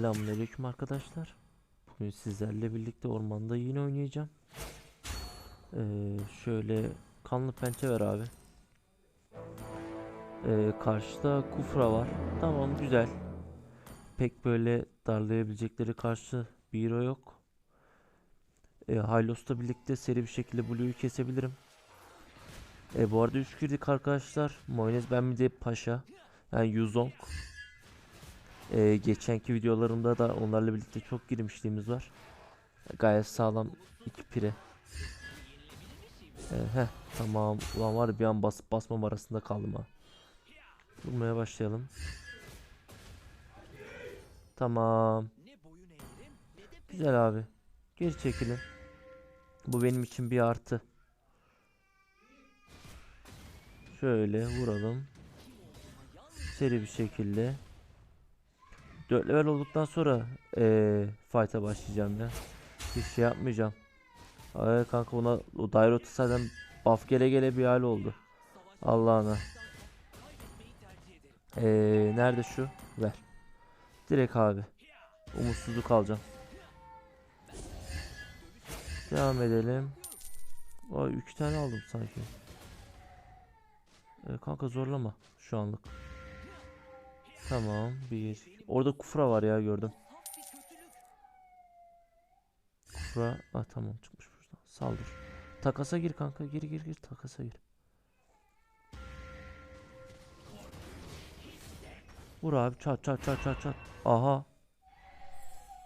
Selamünaleyküm arkadaşlar. Bugün sizlerle birlikte ormanda yine oynayacağım. Ee, şöyle kanlı pençe ver abi. Ee, karşıda kufra var. Tamam güzel. Pek böyle darlayabilecekleri karşı bir hero yok. Ee, Hylos'la birlikte seri bir şekilde Blue'yu kesebilirim. Ee, bu arada 3 girdik arkadaşlar. Moynez ben bir de Paşa. Yani Yuzong. Ee, geçenki videolarımda da onlarla birlikte çok girmişliğimiz var. Gayet sağlam iki pire. Ee, tamam. Ulan var bir an basıp basmam arasında kaldım ha. Vurmaya başlayalım. Tamam. Güzel abi. Geri çekilin. Bu benim için bir artı. Şöyle vuralım. Seri bir şekilde. 4 level olduktan sonra eee fight'a başlayacağım ya. Hiç şey yapmayacağım. Ay kanka ona o Dairot'u zaten buff gele gele bir hal oldu. Allah'ına. Eee nerede şu? Ver. Direkt abi. Umutsuzluk alacağım. Devam edelim. Ay iki tane aldım sanki. Ee, kanka zorlama şu anlık. Tamam bir. Orada kufra var ya gördüm. Kufra. Ah tamam çıkmış buradan. Saldır. Takasa gir kanka. Gir gir gir takasa gir. Vur abi çat çat çat çat çat. Aha.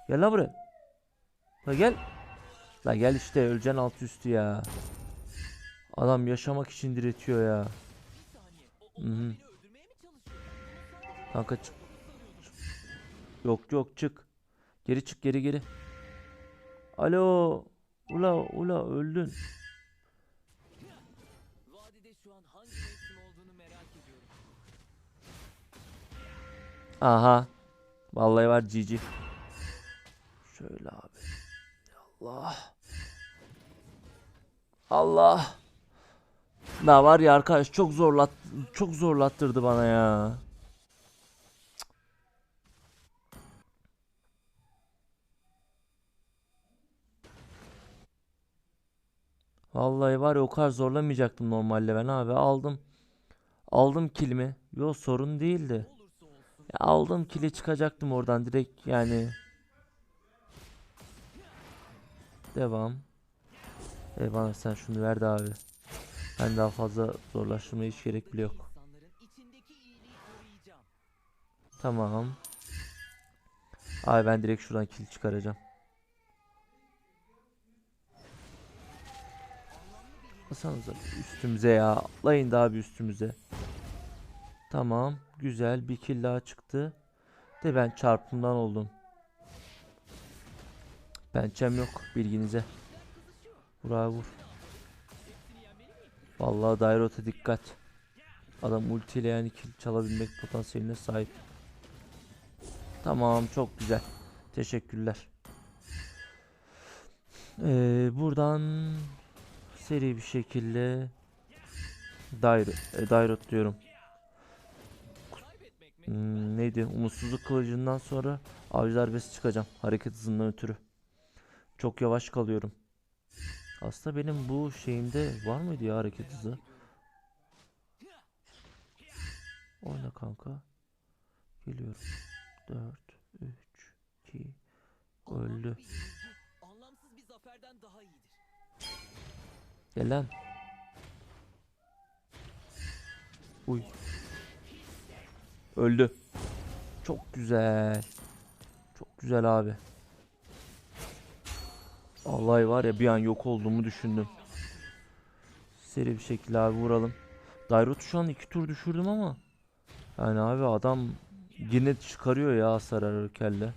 Gel lan buraya. La gel. La gel işte öleceksin alt üstü ya. Adam yaşamak için diretiyor ya. Hı hı. Kanka çık. Yok yok çık. Geri çık geri geri. Alo. Ula ula öldün. Aha. Vallahi var cici. Şöyle abi. Allah. Allah. Da var ya arkadaş çok zorlat çok zorlattırdı bana ya. Vallahi var ya o kadar zorlamayacaktım normalde ben abi aldım. Aldım kilimi. Yo sorun değildi. Ya aldım kili çıkacaktım oradan direkt yani. Devam. E bana sen şunu ver de abi. Ben daha fazla zorlaştırmaya hiç gerek bile yok. Tamam. Abi ben direkt şuradan kill çıkaracağım. Basanıza üstümüze ya. Atlayın da abi üstümüze. Tamam. Güzel. Bir kill daha çıktı. De ben çarpımdan oldum. Pençem yok bilginize. Vur abi vur. Vallahi Dairot'a dikkat. Adam ultiyle yani kill çalabilmek potansiyeline sahip. Tamam çok güzel. Teşekkürler. Ee, buradan seri bir şekilde Dairo, e, Dairot diyorum. Hmm, neydi? Umutsuzluk kılıcından sonra avcı darbesi çıkacağım. Hareket hızından ötürü. Çok yavaş kalıyorum. Aslında benim bu şeyimde var mıydı ya hareket hızı? Oyna kanka. Geliyorum. 4, 3, 2, öldü. Gel lan. Uy. Öldü. Çok güzel. Çok güzel abi. Vallahi var ya bir an yok olduğumu düşündüm. Seri bir şekilde abi vuralım. Dairot şu an iki tur düşürdüm ama. Yani abi adam yine çıkarıyor ya hasar ararkelle.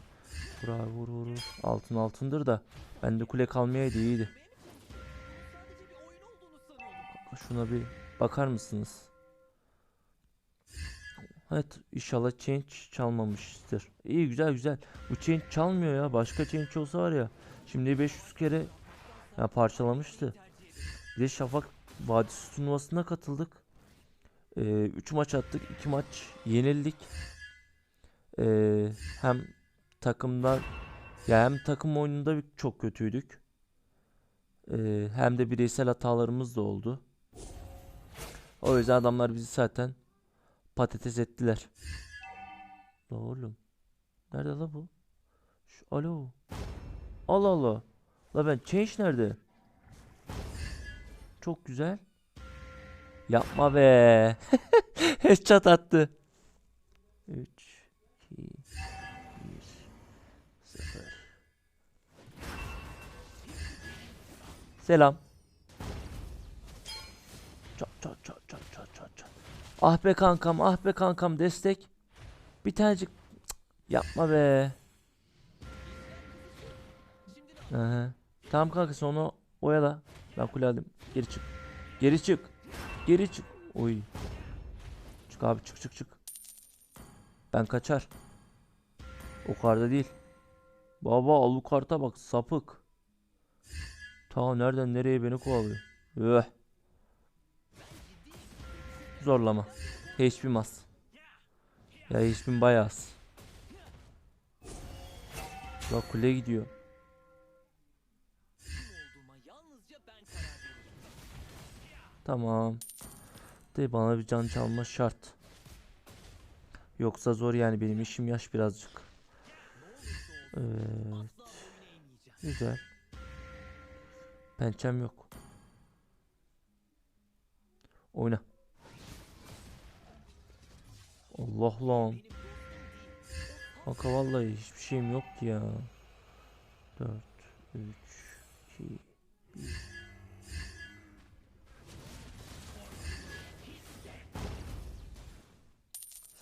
Vur abi vur vur. Altın altındır da. Bende kule kalmayaydı iyiydi. Şuna bir bakar mısınız? Evet inşallah change çalmamıştır. İyi güzel güzel. Bu change çalmıyor ya. Başka change olsa var ya. Şimdi 500 kere ya parçalamıştı. Bir de Şafak Vadisi turnuvasına katıldık. 3 maç attık. 2 maç yenildik. Ee, hem takımdan ya hem takım oyununda çok kötüydük. Ee, hem de bireysel hatalarımız da oldu. O yüzden adamlar bizi zaten patates ettiler. La oğlum. Nerede la bu? Şu, alo. Allah Allah. La ben change nerede? Çok güzel. Yapma be. Headshot attı. 3 2 1 0 Selam. Çat çat çat çat çat çat çat. Ah be kankam, ah be kankam destek. Bir tanecik yapma be. Hı. Tamam kanka sen onu oyala. Ben kule alayım. Geri çık. Geri çık. Geri çık. Oy. Çık abi çık çık çık. Ben kaçar. O karda değil. Baba Alucard'a bak sapık. Ta nereden nereye beni kovalıyor. Öh. Zorlama. HP mas. Ya HP'm bayağı az. Bak kule gidiyor. Tamam. De bana bir can çalma şart. Yoksa zor yani benim işim yaş birazcık. Evet. Güzel. Pençem yok. Oyna. Allah lan. Kanka vallahi hiçbir şeyim yok ya. 4 3 2 1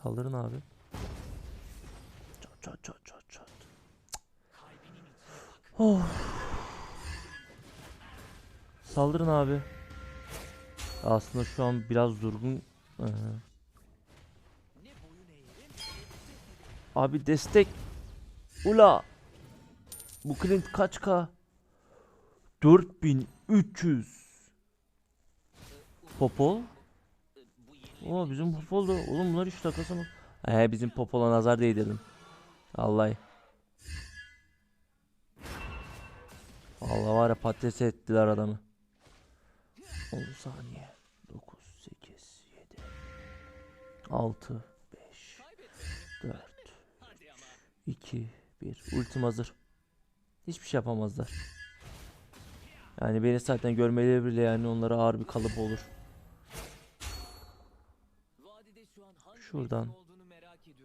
Saldırın abi. Çat çat çat çat çat. Oh. Saldırın abi. Aslında şu an biraz durgun. Aha. Abi destek. Ula. Bu Clint kaç k? 4300. Popol. Oo bizim Popol da. Oğlum bunlar hiç takası mı? He bizim Popol'a nazar değdirdim. Vallahi. Allah var ya patates ettiler adamı. 10 saniye. 9, 8, 7, 6, 5, kaybettim. 4, Hadi ama. 2, 1. Ultim hazır. Hiçbir şey yapamazlar. Yani beni zaten görmeleri bile yani onlara ağır bir kalıp olur. Şuradan.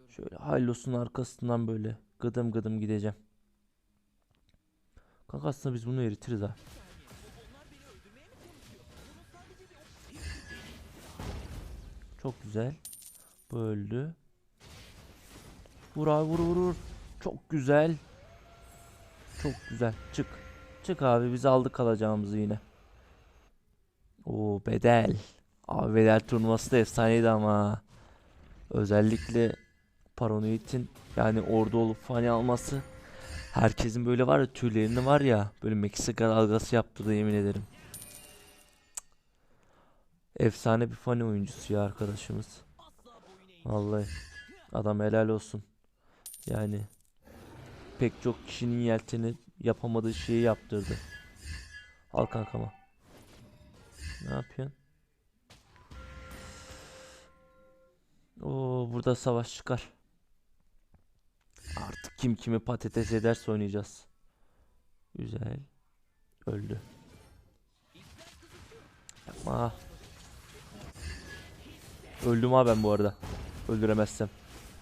Şöyle Hallos'un arkasından böyle gıdım gıdım gideceğim. Kanka aslında biz bunu eritiriz ha. Çok güzel. Bu öldü. Vur abi vur vur vur. Çok güzel. Çok güzel. Çık. Çık abi biz aldık alacağımızı yine. Oo bedel. Abi bedel turnuvası da efsaneydi ama. Özellikle Paranoid'in yani orada olup fani alması. Herkesin böyle var ya tüylerini var ya böyle Meksika dalgası yaptırdı yemin ederim. Efsane bir fani oyuncusu ya arkadaşımız. Vallahi adam helal olsun. Yani pek çok kişinin yelteni yapamadığı şeyi yaptırdı. Al kankama. Ne yapıyorsun? Oo burada savaş çıkar. Artık kim kimi patates ederse oynayacağız. Güzel. Öldü. Yapma. Öldüm ha ben bu arada. Öldüremezsem.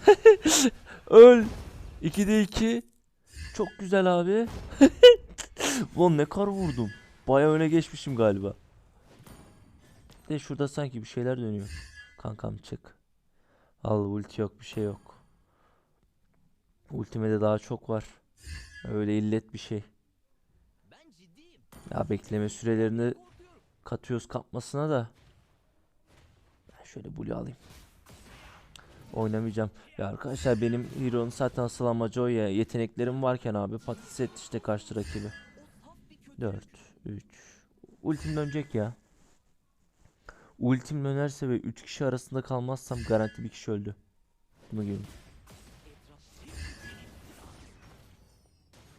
Öl. 2'de 2. Çok güzel abi. Ulan ne kar vurdum. Baya öne geçmişim galiba. De şurada sanki bir şeyler dönüyor. Kankam çık. Al ulti yok bir şey yok. Ultime de daha çok var. Öyle illet bir şey. Ya bekleme sürelerini katıyoruz kapmasına da. Ben şöyle blue alayım. Oynamayacağım. Ya arkadaşlar benim Hero'nun zaten asıl amacı o ya. Yeteneklerim varken abi patates et işte karşı rakibi. O saf bir kötü. 4, 3. Ultim dönecek ya. Ultim dönerse ve 3 kişi arasında kalmazsam garanti bir kişi öldü. Bunu. Etraf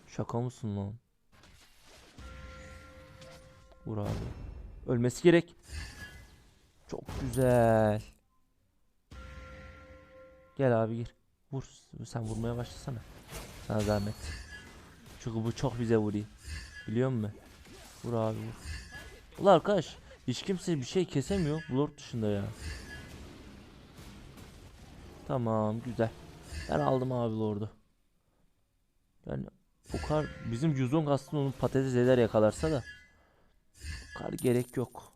Şaka mısın lan? Vur abi. Ölmesi gerek. Çok güzel. Gel abi gir. Vur. Sen vurmaya başlasana. Sana zahmet. Çünkü bu çok bize vuruyor. Biliyor musun? Vur abi vur. Ulan arkadaş. Hiç kimse bir şey kesemiyor. Lord dışında ya. Tamam güzel. Ben aldım abi Lord'u. Yani o kadar bizim Yuzong aslında onu patates eder yakalarsa da o kadar gerek yok.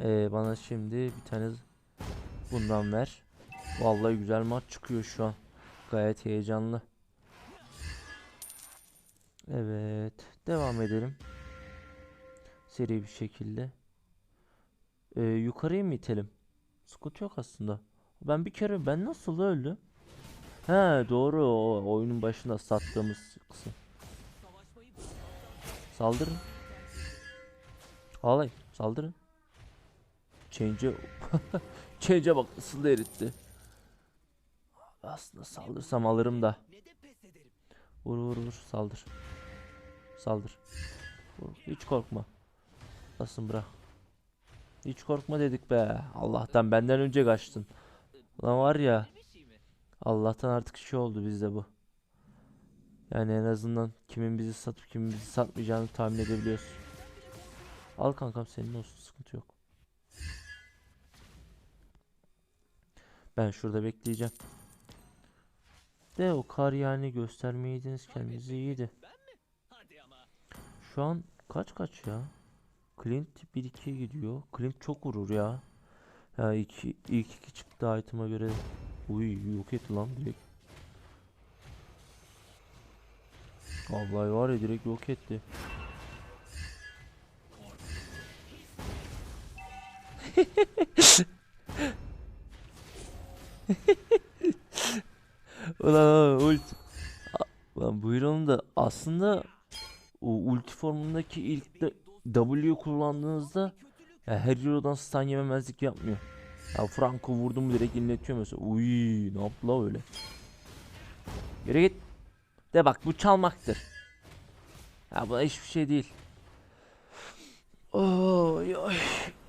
Ee, bana şimdi bir tane bundan ver. Vallahi güzel maç çıkıyor şu an. Gayet heyecanlı. Evet, devam edelim. Seri bir şekilde. Ee, yukarıya mı itelim? Sıkıntı yok aslında. Ben bir kere ben nasıl öldüm? He doğru o oyunun başında sattığımız kısım. Saldırın. Ağlayın saldırın. Change'e Change'e bak da eritti. Aslında saldırsam alırım da. Vur vur vur saldır. Saldır. Vur. Hiç korkma. Basın bırak. Hiç korkma dedik be. Allah'tan benden önce kaçtın. Lan var ya. Allah'tan artık şey oldu bizde bu. Yani en azından kimin bizi satıp kimin bizi satmayacağını tahmin edebiliyoruz. Al kankam senin olsun sıkıntı yok. Ben şurada bekleyeceğim. De o kar yani göstermeyiydiniz kendinizi iyiydi. Şu an kaç kaç ya? Clint 1-2'ye gidiyor. Clint çok vurur ya. Ya iki, ilk iki çıktı item'a göre. Uy yok etti lan direkt. Vallahi var ya direkt yok etti. Ulan ulti. Ulan buyurun da aslında o ulti formundaki ilk W kullandığınızda ya her Euro'dan stun yememezlik yapmıyor. Ya Franco vurdu mu direkt inletiyor mesela. Uy ne yaptı la öyle. Yürü git. De bak bu çalmaktır. Ya bu hiçbir şey değil. Oy oy.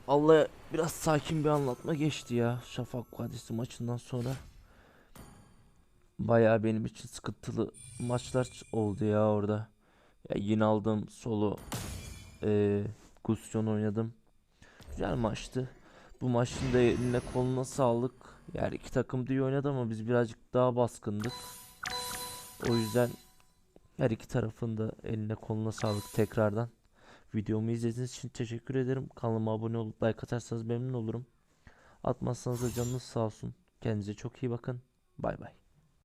Allah biraz sakin bir anlatma geçti ya. Şafak Vadisi maçından sonra. Bayağı benim için sıkıntılı maçlar oldu ya orada. Ya yine aldım solo eee Gusyon oynadım. Güzel maçtı. Bu maçın da eline koluna sağlık. Yani iki takım da oynadı ama biz birazcık daha baskındık. O yüzden her iki tarafın da eline koluna sağlık tekrardan. Videomu izlediğiniz için teşekkür ederim. Kanalıma abone olup like atarsanız memnun olurum. Atmazsanız da canınız sağ olsun. Kendinize çok iyi bakın. Bay bay.